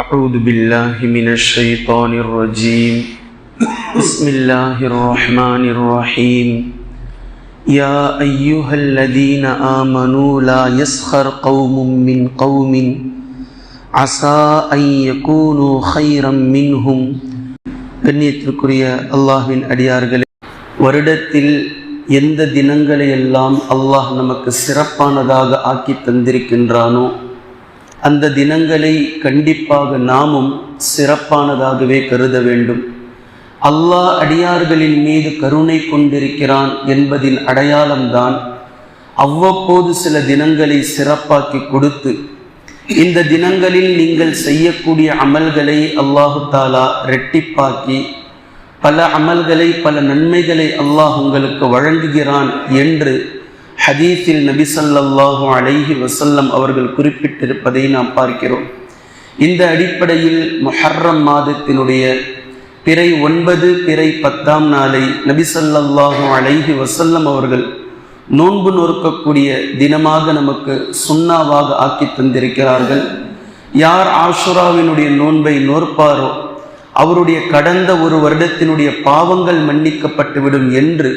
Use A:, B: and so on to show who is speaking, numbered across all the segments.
A: أعوذ بالله من الشيطان الرجيم بسم الله الرحمن الرحيم يا أيها الذين آمنوا لا يسخر قوم من قوم عسى أن يكونوا خيرا منهم கண்ணியத்திற்குரிய அல்லாஹ்வின் அடியார்களே வருடத்தில் எந்த தினங்களை எல்லாம் அல்லாஹ் நமக்கு சிறப்பானதாக ஆக்கி தந்திருக்கின்றானோ அந்த தினங்களை கண்டிப்பாக நாமும் சிறப்பானதாகவே கருத வேண்டும். அல்லாஹ் அடியார்களின் மீது கருணை கொண்டிருக்கிறான் என்பதின் அடையாளம்தான் அவ்வப்போது சில தினங்களை சிறப்பாக்கி கொடுத்து இந்த தினங்களில் நீங்கள் செய்யக்கூடிய அமல்களை அல்லாஹு தாலா ரெட்டிப்பாக்கி பல அமல்களை பல நன்மைகளை அல்லாஹ் உங்களுக்கு வழங்குகிறான் என்று ஹதீஸில் நபி ஸல்லல்லாஹு அலைஹி வசல்லம் அவர்கள் குறிப்பிட்டிருப்பதை நாம் பார்க்கிறோம். இந்த அடிப்படையில் மொஹர்ரம் மாதத்தினுடைய பிறை ஒன்பது பிறை பத்தாம் நாளை நபி ஸல்லல்லாஹு அலைஹி வசல்லம் அவர்கள் நோன்பு நொறுக்கக்கூடிய தினமாக நமக்கு சுண்ணாவாக ஆக்கி தந்திருக்கிறார்கள். யார் ஆஷுராவினுடைய நோன்பை நோற்பாரோ அவருடைய கடந்த ஒரு வருடத்தினுடைய பாவங்கள் மன்னிக்கப்பட்டுவிடும் என்று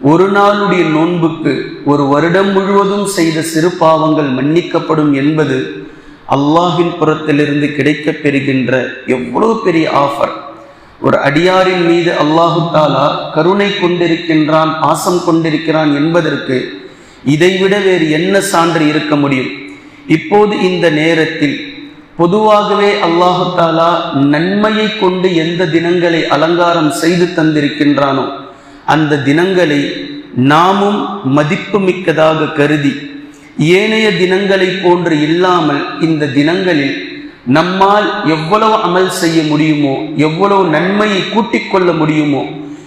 A: ஒரு நாளுடைய நோன்புக்கு ஒரு வருடம் முழுவதும் செய்த சிறு பாவங்கள் மன்னிக்கப்படும் என்பது அல்லாஹின் புறத்திலிருந்து கிடைக்கப் பெறுகின்ற எவ்வளவு பெரிய ஆஃபர். ஒரு அடியாரின் மீது அல்லாஹு தாலா கருணை கொண்டிருக்கின்றான் பாசம் கொண்டிருக்கிறான் என்பதற்கு இதைவிட வேறு என்ன சான்று இருக்க முடியும்? இப்போது இந்த நேரத்தில் பொதுவாகவே அல்லாஹு தாலா நன்மையை கொண்டு எந்த தினங்களை அலங்காரம் செய்து தந்திருக்கின்றானோ அந்த தினங்களை நாமும் மதிப்பு மிக்கதாக கருதி ஏனைய தினங்களை போன்று இல்லாமல் இந்த தினங்களில் நம்மால் எவ்வளவு அமல் செய்ய முடியுமோ எவ்வளவு நன்மையை கூட்டிக் கொள்ள முடியுமோ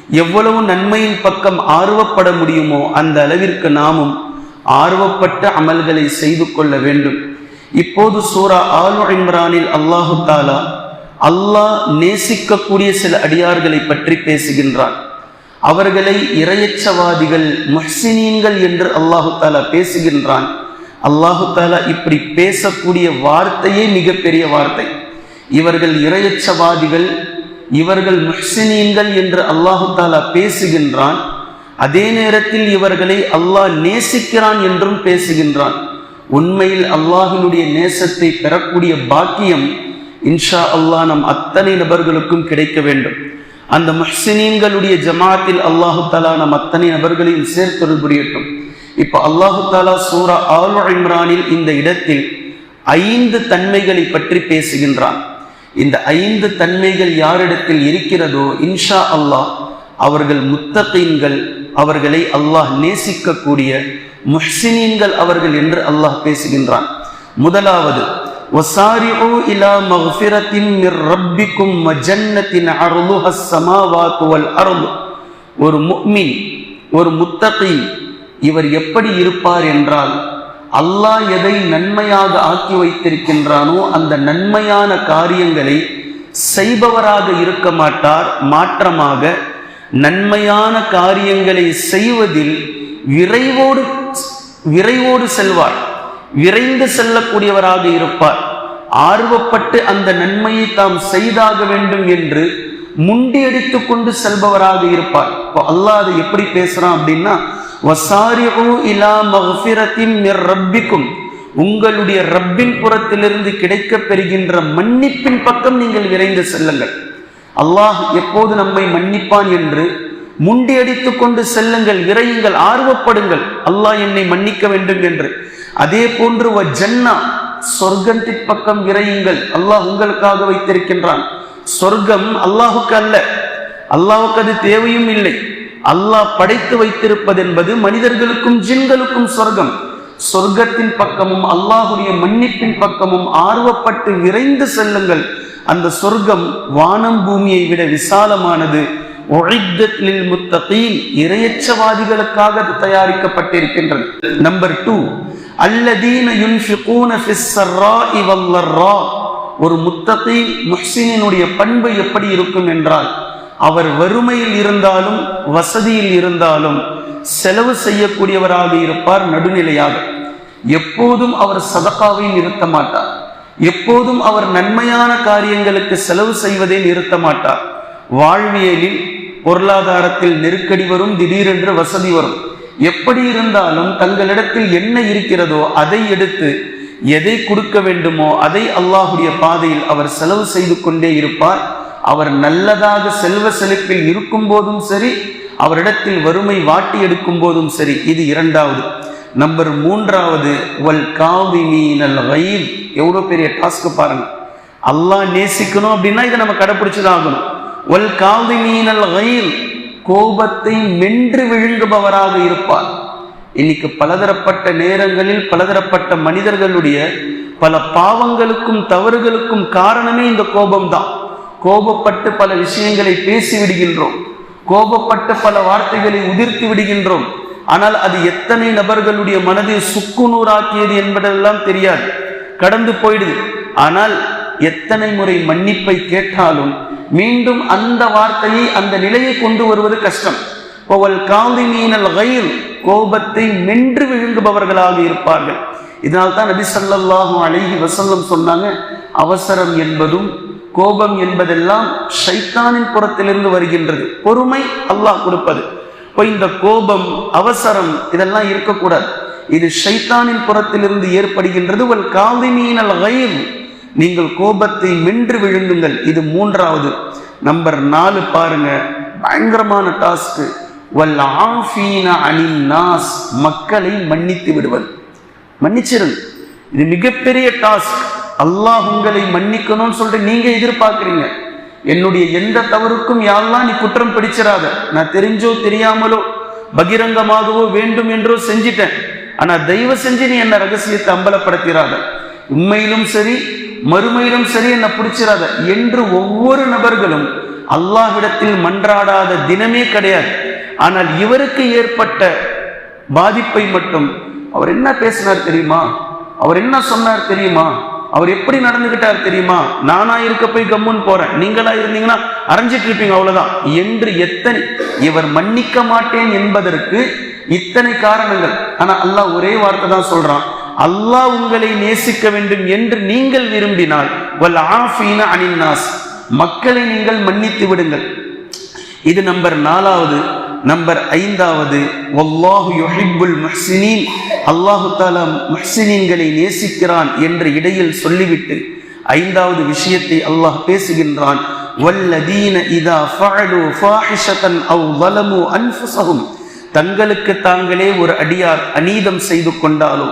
A: எவ்வளவு நன்மையின் பக்கம் ஆர்வப்பட முடியுமோ அந்த அளவிற்கு நாமும் ஆர்வப்பட்ட அமல்களை செய்து கொள்ள வேண்டும். இப்போது சூரா ஆலு இம்ரானில் அல்லாஹு தாலா அல்லாஹ் நேசிக்கக்கூடிய சில அடியார்களை பற்றி பேசுகின்றான். அவர்களை இரையச்சவாதிகள் முஹ்சினீன்கள் என்று அல்லாஹு தாலா பேசுகின்றான். அல்லாஹு தாலா இப்படி பேசக்கூடிய வார்த்தையே மிகப்பெரிய வார்த்தை. இவர்கள் இரையச்சவாதிகள் இவர்கள் முஹ்சினீன்கள் என்று அல்லாஹு தாலா பேசுகின்றான். அதே நேரத்தில் இவர்களை அல்லாஹ் நேசிக்கிறான் என்றும் பேசுகின்றான். உண்மையில் அல்லாஹினுடைய நேசத்தை பெறக்கூடிய பாக்கியம் இன்ஷா அல்லாஹ் நம் அத்தனை நபர்களுக்கும் கிடைக்க வேண்டும். அந்த முஹ்சினீன்களுடைய ஜமாத்தில் அல்லாஹு தாலா நம் அத்தனை நபர்களையும் சேர்த்தொருள் புரியட்டும். இப்போ அல்லாஹு தாலா சூரா ஆல் இம்ரானில் இந்த இடத்தில் ஐந்து தன்மைகளை பற்றி பேசுகின்றான். இந்த ஐந்து தன்மைகள் யாரிடத்தில் இருக்கிறதோ இன்ஷா அல்லாஹ் அவர்கள் முத்தகீன்கள் அவர்களை அல்லாஹ் நேசிக்கக்கூடிய முஹ்சினீன்கள் அவர்கள் என்று அல்லாஹ் பேசுகின்றான். முதலாவது وسارعوا إلى مغفرة من ربكم وجنة عرضها السماوات والأرض ஒரு முக்மின் ஒரு முத்தகி இவர் எப்படி இருப்பார் என்றால் அல்லாஹ் எதை நன்மையாக ஆக்கி வைத்திருக்கின்றானோ அந்த நன்மையான காரியங்களை செய்பவராக இருக்க மாட்டார் மாற்றமாக நன்மையான காரியங்களை செய்வதில் விரைவோடு விரைவோடு செல்வார் விரைந்து செல்லக்கூடியவராக இருப்பார். ஆர்வப்பட்டு அந்த நன்மையை தாம் செய்தாக வேண்டும் என்று முண்டியடித்து கொண்டு செல்பவராக இருப்பார். இப்போ அல்லாஹ் அதை எப்படி பேசுறான் அப்படின்னா வசாரிஹு இலா மஃபிரத்தின் ரப்பிக்கும். உங்களுடைய ரப்பின் புறத்திலிருந்து கிடைக்கப் பெறுகின்ற மன்னிப்பின் பக்கம் நீங்கள் விரைந்து செல்லுங்கள். அல்லாஹ் எப்போது நம்மை மன்னிப்பான் என்று முண்டியடித்து கொண்டு செல்லுங்கள் விரையுங்கள் ஆர்வப்படுங்கள். அல்லாஹ் என்னை மன்னிக்க வேண்டும் என்று. அதே போன்று வ ஜன்னா சொர்க்கத்தின் பக்கம் விரையுங்கள் அல்லாஹ் உங்களுக்காக வைத்திருக்கின்றான். சொர்க்கம் அல்லாஹுக்கு அல்ல. அல்லாஹுக்கு அது தேவையும் இல்லை. அல்லாஹ் படைத்து வைத்திருப்பது என்பது மனிதர்களுக்கும் ஜின்களுக்கும் சொர்க்கம். சொர்க்கத்தின் பக்கமும் அல்லாஹுடைய மன்னிப்பின் பக்கமும் ஆர்வப்பட்டு விரைந்து செல்லுங்கள். அந்த சொர்க்கம் வானம் பூமியை விட விசாலமானது. முத்தகீன் இரையச்சவாதிகளுக்காக அது தயாரிக்கப்பட்டிருக்கின்றது. நம்பர் டூ அல்லதீன யுன்ஃபிகூன ஃபிஸ் ஸர்ராஇ ஒரு முத்தகை முஹ்சினினுடைய பண்பு எப்படி இருக்கும் என்றால் அவர் வறுமையில் இருந்தாலும் வசதியில் இருந்தாலும் செலவு செய்யக்கூடியவராக இருப்பார் நடுநிலையாக. எப்போதும் அவர் சதக்காவை நிறுத்த மாட்டார். எப்போதும் அவர் நன்மையான காரியங்களுக்கு செலவு செய்வதை நிறுத்த மாட்டார். வாழ்வியலில் பொருளாதாரத்தில் நெருக்கடி வரும் திடீரென்று வசதி வரும். எப்படி இருந்தாலும் தங்களிடத்தில் என்ன இருக்கிறதோ அதை எடுத்து எதை கொடுக்க வேண்டுமோ அதை அல்லாஹுடைய பாதையில் அவர் செலவு செய்து கொண்டே இருப்பார். அவர் நல்லதாக செல்வ செழிப்பில் இருக்கும் போதும் சரி அவரிடத்தில் வறுமை வாட்டி எடுக்கும் போதும் சரி. இது இரண்டாவது. நம்பர் மூன்றாவது வல் காவிமீனல் வயல் எவ்வளோ பெரிய டாஸ்க்கு பாருங்க. அல்லாஹ் நேசிக்கணும் அப்படின்னா இதை நம்ம கடைப்பிடிச்சுதான் ஆகணும். ஒல் காவிமீனல் வயல் கோபத்தை மென்று விழுங்குபவராக இருப்பார். இன்னைக்கு பலதரப்பட்ட நேரங்களில் பலதரப்பட்ட மனிதர்களுடைய பல பாவங்களுக்கும் தவறுகளுக்கும் காரணமே இந்த கோபம்தான். கோபப்பட்டு பல விஷயங்களை பேசி விடுகின்றோம் கோபப்பட்டு பல வார்த்தைகளை உதிர்த்து விடுகின்றோம். ஆனால் அது எத்தனை நபர்களுடைய மனதை சுக்குநூறாக்கியது என்பதெல்லாம் தெரியாது. கடந்து போயிடுது. ஆனால் எத்தனை முறை மன்னிப்பை கேட்டாலும் மீண்டும் அந்த வார்த்தையை அந்த நிலையை கொண்டு வருவது கஷ்டம். பவல் காந்திமீனல் கயிர் கோபத்தை மென்று விழுங்குபவர்களாக இருப்பார்கள். இதனால் தான் நபி ஸல்லல்லாஹு அழகி வசல்லம் சொன்னாங்க அவசரம் என்பதும் கோபம் என்பதெல்லாம் ஷைத்தானின் புறத்திலிருந்து வருகின்றது. பொறுமை அல்லாஹ் கொடுப்பது. இப்போ இந்த கோபம் அவசரம் இதெல்லாம் இருக்கக்கூடாது. இது ஷைத்தானின் புறத்திலிருந்து ஏற்படுகின்றது. உங்கள் காந்திமீனல் கயிர் நீங்கள் கோபத்தை மென்று விழுங்குங்கள். இது மூன்றாவது. நம்பர் நாலு பாருங்க. பயங்கரமான டாஸ்க் வல் ஆஃபீன அனில் நாஸ். மக்களை மன்னித்து விடுவது மன்னிச்சிருங்க. இது மிகப்பெரிய டாஸ்க் அல்லாஹ் உங்களை மன்னிக்கணும்னு சொல்லிட்டு நீங்க எதிர்பார்க்குறீங்க. என்னுடைய எந்த தவறுக்கும் யாரெல்லாம் நீ குற்றம் பிடிச்சிடாத நான் தெரிஞ்சோ தெரியாமலோ பகிரங்கமாகவோ வேண்டும் என்றோ செஞ்சிட்டேன். ஆனா தயவு செஞ்சு நீ என்ன ரகசியத்தை அம்பலப்படுத்திடாத உண்மையிலும் சரி மறுமையிலும் சரி என்ன பிடிச்சிடாத. என்று ஒவ்வொரு நபர்களும் அல்லாஹ்விடத்தில் மன்றாடாத தினமே கிடையாது. ஆனால் இவருக்கு ஏற்பட்ட பாதிப்பை மட்டும் அவர் என்ன பேசினார் தெரியுமா? அவர் என்ன சொன்னார் தெரியுமா? அவர் எப்படி நடந்துகிட்டார் தெரியுமா? நானா இருக்க போய் கம்முன்னு போறேன். நீங்களா இருந்தீங்கன்னா அரைஞ்சிட்டு இருப்பீங்க அவ்வளவுதான். என்று எத்தனை இவர் மன்னிக்க மாட்டேன் என்பதற்கு இத்தனை காரணங்கள். ஆனா அல்லாஹ் ஒரே வார்த்தை தான் சொல்றான். அல்லாஹ் உங்களை நேசிக்க வேண்டும் என்று நீங்கள் விரும்பினால் வல் ஆஃபீன அனின்னாஸ் மக்களை நீங்கள் மன்னித்து விடுங்கள் இது நம்பர் நாலாவது நம்பர் ஐந்தாவது வல்லாஹு யுஹிப்புல் முஹ்சினீன் அல்லாஹு தாலா முஹ்சினீன்களை நேசிக்கிறான் என்று இடையில் சொல்லிவிட்டு ஐந்தாவது விஷயத்தை அல்லாஹ் பேசுகின்றான் வல்லதீன இதா ஃபஅலு ஃபாஹிஷதன் அவ் ظلموا அன்ஃபுஸஹும் தங்களுக்கு தாங்களே ஒரு அடியார் அநீதம் செய்து கொண்டாலோ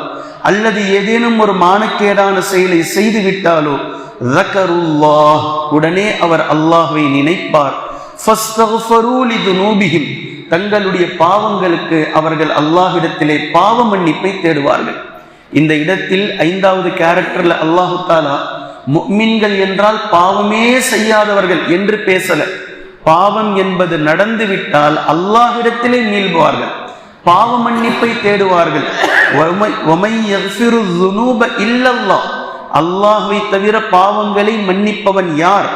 A: அல்லது ஏதேனும் ஒரு மானக்கேடான செயலை செய்து விட்டாலோ ரக்கருல்லாஹ் உடனே அவர் அல்லாஹுவை நினைப்பார். தங்களுடைய பாவங்களுக்கு அவர்கள் அல்லாஹிடத்திலே பாவ மன்னிப்பை தேடுவார்கள். இந்த இடத்தில் ஐந்தாவது கேரக்டர்ல அல்லாஹு தாலா முக்மின்கள் என்றால் பாவமே செய்யாதவர்கள் என்று பேசல. பாவம் என்பது நடந்து விட்டால் மீள்வார்கள் பாவ மன்னிப்பை தேடுவார்கள். இல்லல்லா அல்லாஹுவை தவிர பாவங்களை மன்னிப்பவன் யார்?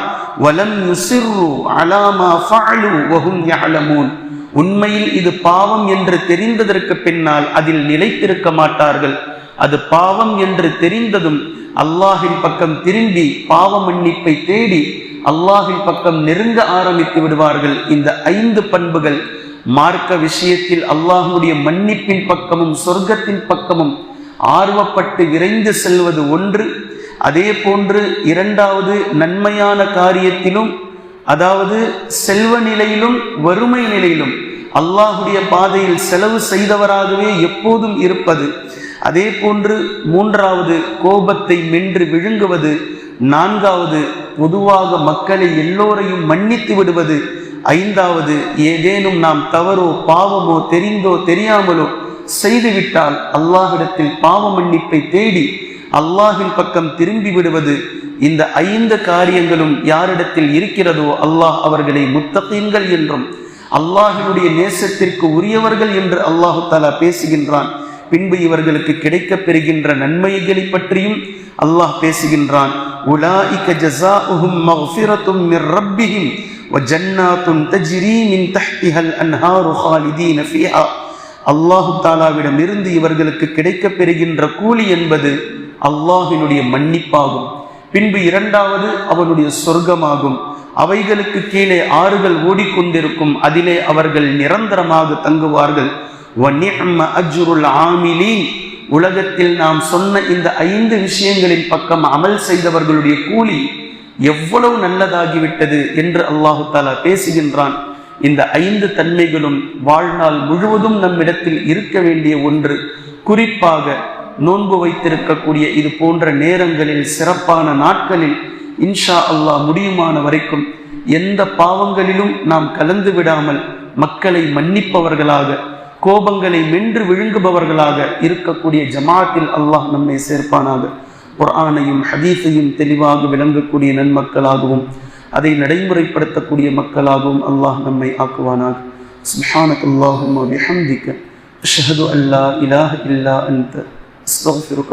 A: வலம் யுசிர்ரு அலாமா ஃபஅலு வஹும் உண்மையில் இது பாவம் என்று தெரிந்ததற்கு பின்னால் அதில் நிலைத்திருக்க மாட்டார்கள். அது பாவம் என்று தெரிந்ததும் அல்லாஹின் பக்கம் திரும்பி பாவ மன்னிப்பை தேடி அல்லாஹின் பக்கம் நெருங்க ஆரம்பித்து விடுவார்கள். இந்த ஐந்து பண்புகள் மார்க்க விஷயத்தில் அல்லாஹுடைய மன்னிப்பின் பக்கமும் சொர்க்கத்தின் பக்கமும் ஆர்வப்பட்டு விரைந்து செல்வது ஒன்று அதே போன்று இரண்டாவது நன்மையான காரியத்திலும் அதாவது செல்வ நிலையிலும் வறுமை நிலையிலும் அல்லாஹுடைய பாதையில் செலவு செய்தவராகவே எப்போதும் இருப்பது அதே போன்று மூன்றாவது கோபத்தை மென்று விழுங்குவது நான்காவது பொதுவாக மக்களை எல்லோரையும் மன்னித்து விடுவது ஐந்தாவது ஏதேனும் நாம் தவறோ பாவமோ தெரிந்தோ தெரியாமலோ செய்துவிட்டால் அல்லாஹிடத்தில் பாவ மன்னிப்பை தேடி அல்லாஹின் பக்கம் திரும்பி விடுவது இந்த ஐந்து காரியங்களும் யாரிடத்தில் இருக்கிறதோ அல்லாஹ் அவர்களை முத்தகீன்கள் என்றும் அல்லாஹினுடைய நேசத்திற்கு உரியவர்கள் என்று அல்லாஹு தாலா பேசுகின்றான். பின்பு இவர்களுக்கு கிடைக்கப் பெறுகின்ற நன்மைகளை பற்றியும் அல்லாஹ் பேசுகின்றான். உலாஇக ஜஸாஉஹும் மஃபிரத்தும் மிர் ரப்பிஹிம் வஜன்னாத்துன் தஜ்ரி மின் தஹ்திஹல் அன்ஹாரு ஹாலிதீன ஃபிஹா. அல்லாஹு தாலாவிடம் இருந்து இவர்களுக்கு கிடைக்கப் பெறுகின்ற கூலி என்பது அல்லாஹினுடைய மன்னிப்பாகும். பின்பு இரண்டாவது அவனுடைய சொர்க்கமாகும். அவைகளுக்கு கீழே ஆறுகள் ஓடிக்கொண்டிருக்கும். அதிலே அவர்கள் நிரந்தரமாக தங்குவார்கள். உலகத்தில் நாம் சொன்ன இந்த ஐந்து விஷயங்களின் பக்கம் அமல் செய்தவர்களுடைய கூலி எவ்வளவு நல்லதாகிவிட்டது என்று அல்லாஹு தாலா பேசுகின்றான். இந்த ஐந்து தன்மைகளும் வாழ்நாள் முழுவதும் நம்மிடத்தில் இருக்க வேண்டிய ஒன்று. குறிப்பாக நோன்பு வைத்திருக்கக்கூடிய இது போன்ற நேரங்களில் சிறப்பான நாட்களில் இன்ஷா அல்லாஹ் முடியுமான வரைக்கும் எந்த பாவங்களிலும் நாம் கலந்து விடாமல் மக்களை மன்னிப்பவர்களாக கோபங்களை மென்று விழுங்குபவர்களாக இருக்கக்கூடிய ஜமாத்தில் அல்லாஹ் நம்மை சேர்ப்பானாக. குர்ஆனையும் ஹதீஸையும் தெளிவாக விளங்கக்கூடிய நன்மக்களாகவும் அதை நடைமுறைப்படுத்தக்கூடிய மக்களாகவும் அல்லாஹ் நம்மை ஆக்குவானாக. சுப்ஹானக அல்லாஹும்ம பிஹம்திக அஷ்ஹது அன் லா இலாஹ இல்லா அன்த. அஸ்தக்ஃபிருக